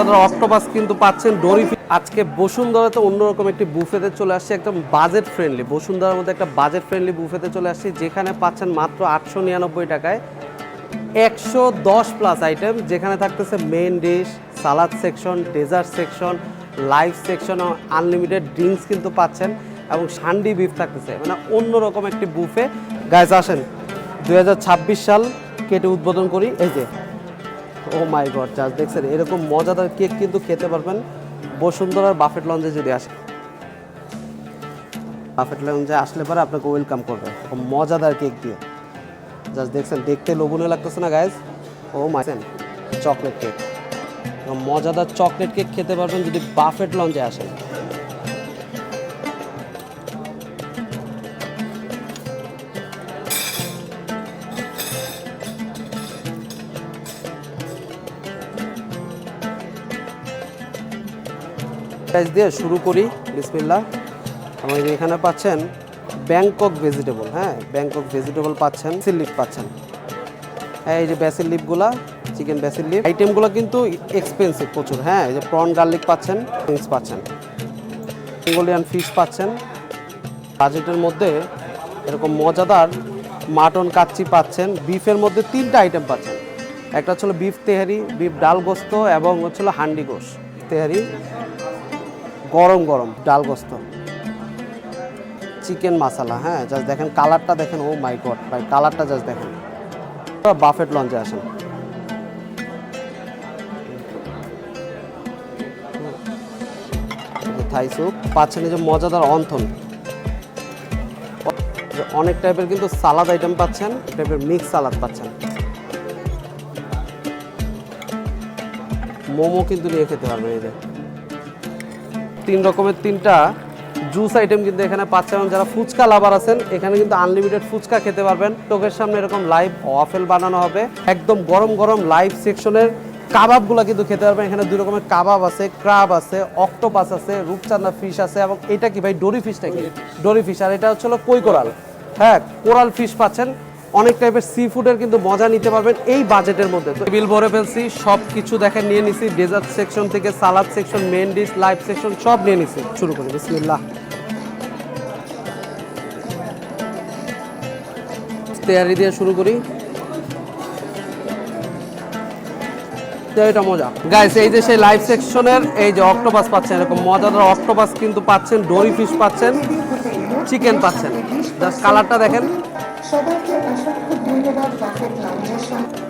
আপনারা অক্টোপাস কিন্তু পাচ্ছেন ডোরি আজকে বসুন্ধরাতে অন্যরকম একটি বুফেতে চলে আসছে একদম বাজেট ফ্রেন্ডলি বসুন্ধরার মধ্যে একটা বাজেট ফ্রেন্ডলি বুফেতে চলে আসছি, যেখানে পাচ্ছেন মাত্র আটশো নিরানব্বই টাকায় একশো দশ প্লাস আইটেম যেখানে থাকতেছে main dish salad section dessert section live section unlimited drinks কিন্তু পাচ্ছেন। এবং সান্ডি বিফ থাকতেছে। মানে অন্যরকম একটি বুফে। গাইজ আসেন। দু হাজার ছাব্বিশ সাল কেটে উদ্বোধন করি। এই যে ও মাই গড জাস্ট দেখছেন, এরকম মজাদার কেক কিন্তু খেতে পারবেন বসুন্ধরার বাফেট লঞ্চে যদি আসে। বাফেট লঞ্চে আসলে পরে আপনাকে ওয়েলকাম করবে মজাদার কেক দিয়ে। জাস্ট দেখছেন, দেখতে লোভনীয় লাগতেছে না গাইজ ও মাইছেন চকলেট কেক মজাদার চকলেট কেক খেতে পারবেন যদি বাফেট লঞ্চে আসেন। প্রাইস দিয়ে শুরু করি বিসমিল্লা আমাদের এখানে পাচ্ছেন ব্যাংকক ভেজিটেবল হ্যাঁ? ব্যাংকক ভেজিটেবল পাচ্ছেন বেসিল লিপ পাচ্ছেন। হ্যাঁ এই যে বেসিল লিপগুলা চিকেন বেসিল লিপ আইটেমগুলো কিন্তু এক্সপেন্সিভ প্রচুর হ্যাঁ? এই যে প্রন গার্লিক পাচ্ছেন উইংস পাচ্ছেন। বেঙ্গলিয়ান ফিশ পাচ্ছেন। বাজেটের মধ্যে এরকম মজাদার মাটন কাচ্চি পাচ্ছেন। বিফের মধ্যে তিনটা আইটেম পাচ্ছেন। একটা হচ্ছিল বিফ তেহারি বিফ ডাল গোস্ত এবং হচ্ছিল হান্ডি গোস তেহারি গরম গরম, ডাল গোস্ত। চিকেন মশালা হ্যাঁ জাস্ট দেখেন কালারটা দেখেন ও মাই গড ভাই কালারটা জাস্ট দেখেন। বাফেট লঞ্চে আসেন। থাই স্যুপ পাচ্ছেন এই যে মজাদার অন্থন। অনেক টাইপের কিন্তু সালাদ আইটেম পাচ্ছেন টাইপের মিক্স সালাদ পাচ্ছেন। মোমো কিন্তু নিয়ে খেতে পারবেন, এই যে। তিন রকমের তিনটা জুস আইটেম কিন্তু এখানে পাচ্ছেন। এবং যারা ফুচকা লাভার আছেন এখানে কিন্তু আনলিমিটেড ফুচকা খেতে পারবেন। চোখের সামনে এরকম লাইভ ওয়াফেল বানানো হবে। একদম গরম গরম লাইভ সেকশনের কাবাবগুলো কিন্তু খেতে পারবেন। এখানে দুই রকমের কাবাব আছে ক্রাব আছে অক্টোপাস আছে রূপচাঁদা ফিশ আছে এবং এটা কি ভাই? ডোরি ফিশটা কি? ডোরি ফিশ আর এটা হচ্ছে হলো কই কোরাল। হ্যাঁ কোরাল ফিশ পাচ্ছেন। অনেক টাইপের সি ফুডের কিন্তু মজা নিতে পারবেন এই বাজেটের মধ্যে। তো বিল ভরে ফেলছি সব কিছু দেখেন, নিয়ে নিছি ডেজার্ট সেকশন থেকে salad section main dish live section সব নিয়ে নিছি। শুরু করি, বিসমিল্লাহ। তেয়ারি দিয়ে শুরু করি। এটা মজা। গাইস এই যে সেই সেকশনের এই যে অক্টোপাস পাচ্ছেন, এরকম অক্টোপাস কিন্তু পাচ্ছেন ডোরি পাচ্ছেন চিকেন পাচ্ছেন। জাস্ট কালারটা দেখেন। সবাইকে অসংখ্য ধন্যবাদ বাফেট লাউঞ্জের সাথে